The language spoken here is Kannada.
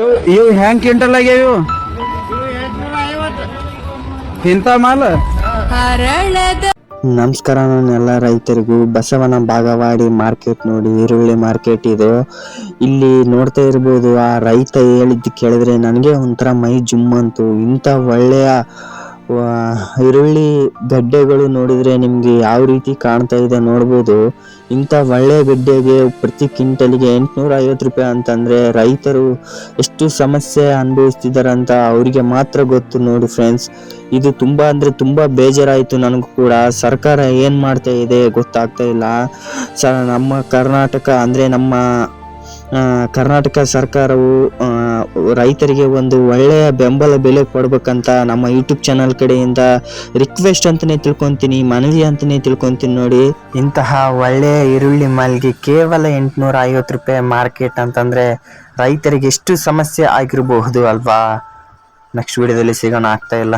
ಇವ್- ಹೆಂಗ್ ಕ್ವಿಂಟಲ್ ಆಗ್ಯಾವ ನಮಸ್ಕಾರ ಎಲ್ಲ ರೈತರಿಗೂ ಬಸವನ ಬಾಗವಾಡಿ ಮಾರ್ಕೆಟ್ ನೋಡಿ, ಈರುಳ್ಳಿ ಮಾರ್ಕೆಟ್ ಇದು. ಇಲ್ಲಿ ನೋಡ್ತಾ ಇರ್ಬೋದು, ಆ ರೈತ ಹೇಳಿದ್ದು ಕೇಳಿದ್ರೆ ನನಗೆ ಒಂಥರ ಮೈ ಜುಮ್ ಅಂತು ಇಂಥ ಒಳ್ಳೆಯ ಈರುಳ್ಳಿ ಗಡ್ಡೆಗಳು ನೋಡಿದ್ರೆ ನಿಮ್ಗೆ ಯಾವ ರೀತಿ ಕಾಣ್ತಾ ಇದೆ ನೋಡ್ಬೋದು. ಇಂಥ ಒಳ್ಳೆ ಗಡ್ಡೆಗೆ ಪ್ರತಿ ಕ್ವಿಂಟಲ್ಗೆ ಎಂಟುನೂರ ಐವತ್ತು ರೂಪಾಯಿ ಅಂತಂದ್ರೆ ರೈತರು ಎಷ್ಟು ಸಮಸ್ಯೆ ಅನುಭವಿಸ್ತಿದ್ದಾರೆ ಅಂತ ಅವರಿಗೆ ಮಾತ್ರ ಗೊತ್ತು ನೋಡಿ ಫ್ರೆಂಡ್ಸ್ ಇದು ತುಂಬಾ ಅಂದ್ರೆ ತುಂಬಾ ಬೇಜಾರಾಯ್ತು ನನಗೂ ಕೂಡ. ಸರ್ಕಾರ ಏನ್ ಮಾಡ್ತಾ ಇದೆ ಗೊತ್ತಾಗ್ತಾ ಇಲ್ಲ. ಸ, ನಮ್ಮ ಕರ್ನಾಟಕ ಅಂದ್ರೆ ನಮ್ಮ ಕರ್ನಾಟಕ ಸರ್ಕಾರವು ರೈತರಿಗೆ ಒಂದು ಒಳ್ಳೆಯ ಬೆಂಬಲ ಬೆಲೆ ಕೊಡ್ಬೇಕಂತ ನಮ್ಮ ಯೂಟ್ಯೂಬ್ ಚಾನಲ್ ಕಡೆಯಿಂದ ರಿಕ್ವೆಸ್ಟ್ ಅಂತಲೇ ತಿಳ್ಕೊಂತೀನಿ, ಮನವಿ ಅಂತಲೇ ತಿಳ್ಕೊಂತೀನಿ ನೋಡಿ. ಇಂತಹ ಒಳ್ಳೆಯ ಈರುಳ್ಳಿ ಮಾಲ್ಗೆ ಕೇವಲ ಎಂಟುನೂರ ಐವತ್ತು ರೂಪಾಯಿ ಮಾರ್ಕೆಟ್ ಅಂತಂದ್ರೆ ರೈತರಿಗೆ ಎಷ್ಟು ಸಮಸ್ಯೆ ಆಗಿರಬಹುದು ಅಲ್ವಾ? ನೆಕ್ಸ್ಟ್ ವಿಡಿಯೋದಲ್ಲಿ ಸಿಗೋಣ, ಆಗ್ತಾ ಇಲ್ಲ.